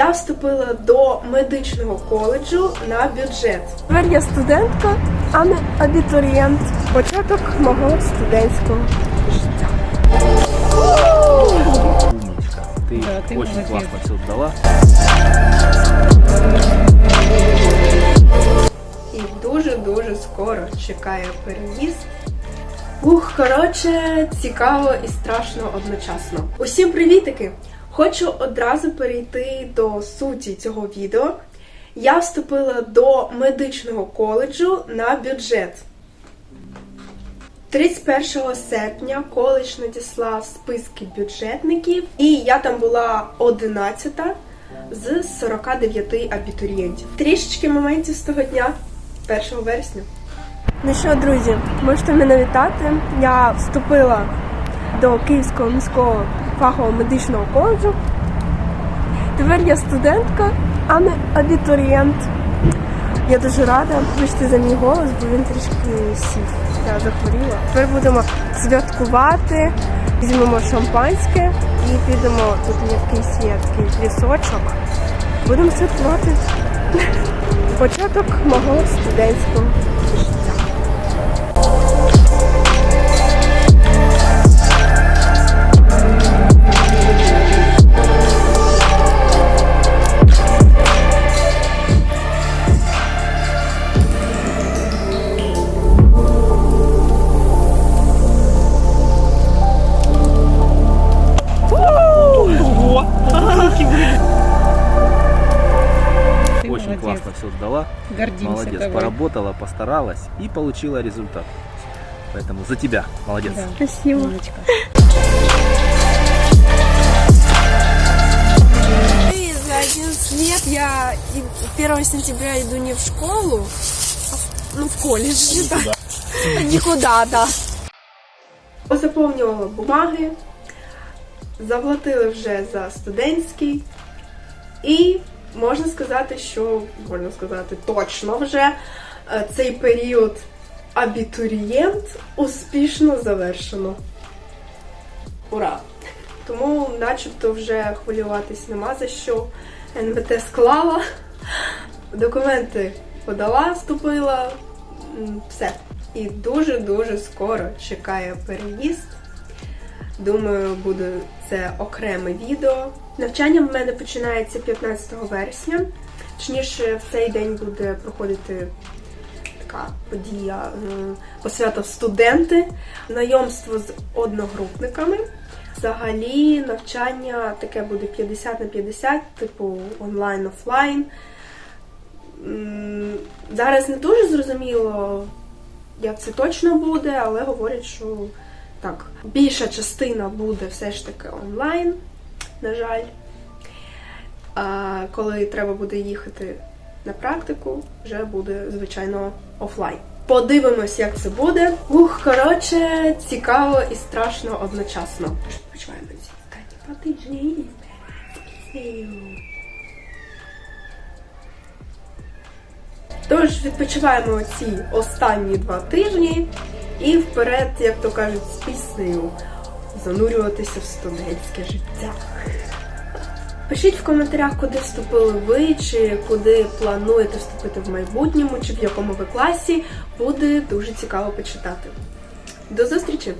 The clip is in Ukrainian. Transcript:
Я вступила до медичного коледжу на бюджет. Тепер я студентка, а не абітурієнт. Початок мого студентського життя. Умничка. Ты, Да, ты очень молодец. классно все дала. І дуже-дуже скоро чекає переїзд. Ух, коротше, цікаво і страшно одночасно. Усім привітики! Хочу одразу перейти до суті цього відео. Я вступила до медичного коледжу на бюджет. 31 серпня коледж надіслав списки бюджетників, і я там була 11 з 49 абітурієнтів. Трішечки моментів з того дня, 1 вересня. Ну що, друзі, можете мене вітати. Я вступила до Київського міського фахового медичного коледжу. Тепер я студентка, а не абітурієнт. Я дуже рада. Вибачте за мій голос, бо він трішки сів. Я захворіла. Тепер будемо святкувати, візьмемо шампанське і підемо. Тут якийсь є такий лісочок. Будемо святкувати початок мого студентського Очень классно все сдала. Гордимся Молодец. тобой. Поработала, постаралась и получила результат. Поэтому за тебя. Молодец. Да. Спасибо. И за 11 лет я и 1 сентября иду не в школу, а в, ну, в колледж. да. Никуда, да. Позаповнювала бумаги, заплатили вже за студентський, і можна сказати, що можна сказати точно вже е, цей період абітурієнт успішно завершено. Ура! Тому, начебто, вже хвилюватись нема за що. НВТ склала, документи подала, вступила, все. І дуже-дуже скоро чекає переїзд. Думаю, буде це окреме відео. Навчання в мене починається 15 вересня. Точніше, в цей день буде проходити така подія м, посвята студенти, знайомство з одногрупниками. Взагалі, навчання таке буде 50 на 50, типу онлайн-офлайн. Зараз не дуже зрозуміло, як це точно буде, але говорять, що так, більша частина буде все ж таки онлайн, на жаль. А коли треба буде їхати на практику, вже буде, звичайно, офлайн. Подивимось, як це буде. Ух, коротше, цікаво і страшно одночасно. Почуваємо ці тижні. Тож відпочиваємо ці останні два тижні і вперед, як то кажуть, з піснею занурюватися в студентське життя. Пишіть в коментарях, куди вступили ви, чи куди плануєте вступити в майбутньому, чи в якому ви класі. Буде дуже цікаво почитати. До зустрічі!